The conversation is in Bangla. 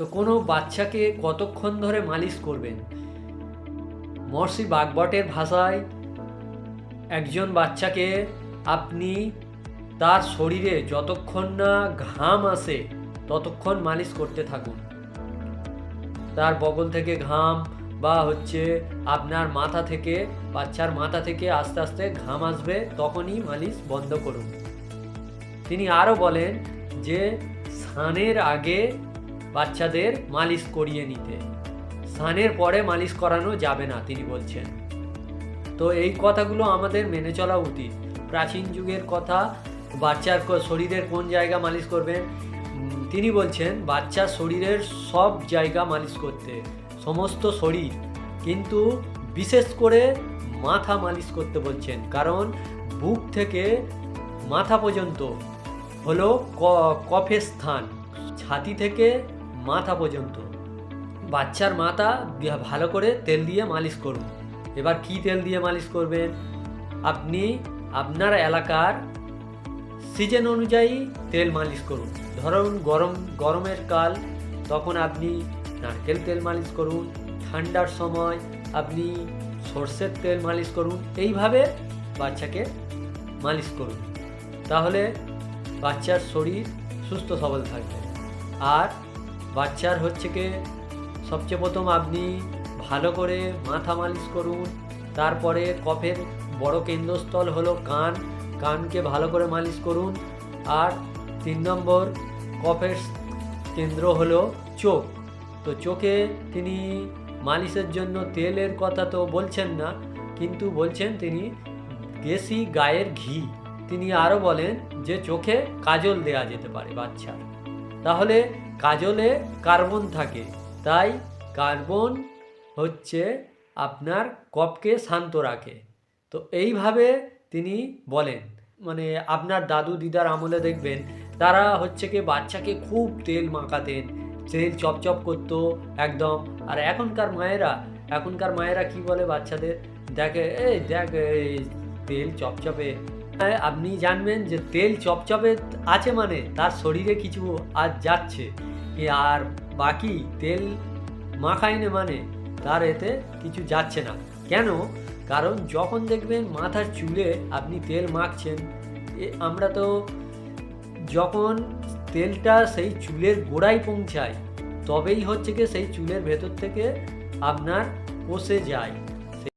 তো কোনো বাচ্চাকে কতক্ষণ ধরে মালিশ করবেন? মহর্ষি বাগবটের ভাষায়, একজন বাচ্চাকে আপনি তার শরীরে যতক্ষণ না ঘাম আসে, ততক্ষণ মালিশ করতে থাকুন। তার বগল থেকে ঘাম বা হচ্ছে আপনার মাথা থেকে, বাচ্চার মাথা থেকে আস্তে আস্তে ঘাম আসবে, তখনই মালিশ বন্ধ করুন। তিনি আরও বলেন যে, স্নানের আগে বাচ্চাদের মালিশ করিয়ে নিতে। স্নানের পরে মালিশ করানো যাবে না, তিনি বলছেন। তো এই কথাগুলো আমাদের মেনে চলা উচিত। প্রাচীন যুগের কথা, বাচ্চার শরীরের কোন জায়গা মালিশ করবেন? তিনি বলছেন বাচ্চার শরীরের সব জায়গা মালিশ করতে, সমস্ত শরীর। কিন্তু বিশেষ করে মাথা মালিশ করতে বলছেন, কারণ বুক থেকে মাথা পর্যন্ত হলো কফের স্থান। ছাতি থেকে মাথা পর্যন্ত। বাচ্চার মাথা ভালো করে তেল দিয়ে মালিশ করুন। এবার কি তেল দিয়ে মালিশ করবেন? আপনি আপনার এলাকার সিজন অনুযায়ী তেল মালিশ করুন। ধরুন গরম, গরমের কাল, তখন আপনি নারকেল তেল মালিশ করুন। ঠান্ডার সময় আপনি সর্ষের তেল মালিশ করুন। এইভাবে বাচ্চাকে মালিশ করুন। তাহলে বাচ্চার শরীর সুস্থ সবল থাকবে। আর বাচ্চার হচ্ছে কি, সবচেয়ে প্রথম আপনি ভালো করে মাথা মালিশ করুন, তারপরে কফের বড় কেন্দ্রস্থল হলো কান, কানকে ভালো করে মালিশ করুন, আর তিন নম্বর কফের কেন্দ্র হলো চোখ। তো চোখে তিনি মালিশের জন্য তেলের কথা তো বলছেন না, কিন্তু বলছেন তিনি দেশি গায়ের ঘি। তিনি আরও বলেন যে চোখে কাজল দেয়া যেতে পারে বাচ্চার। তাহলে কাজলে কার্বন থাকে। তাই কার্বন হচ্ছে আপনার কপকে শান্ত রাখে। তো এইভাবে তিনি বলেন। মানে আপনার দাদু দিদার আমলে দেখবেন, তারা হচ্ছে কি বাচ্চাকে খুব তেল মাখাতেন, তেল চপচপ করতো একদম। আর এখনকার মায়েরা এখনকার মায়েরা কি বলে বাচ্চাদের? দেখে, এই দেখ তেল চপচপে আপনি জানবেন যে তেল চপচপে আছে মানে তার শরীরে কিছু আজ যাচ্ছে। আর বাকি তেল মাখায়নি মানে তার এতে কিছু যাচ্ছে না। কেন? কারণ যখন দেখবেন মাথার চুলে আপনি তেল মাখছেন আমরা তো যখন তেলটা সেই চুলের গোড়ায় পৌঁছায়, তবেই হচ্ছে কি সেই চুলের ভেতর থেকে আপনার কষে যায়।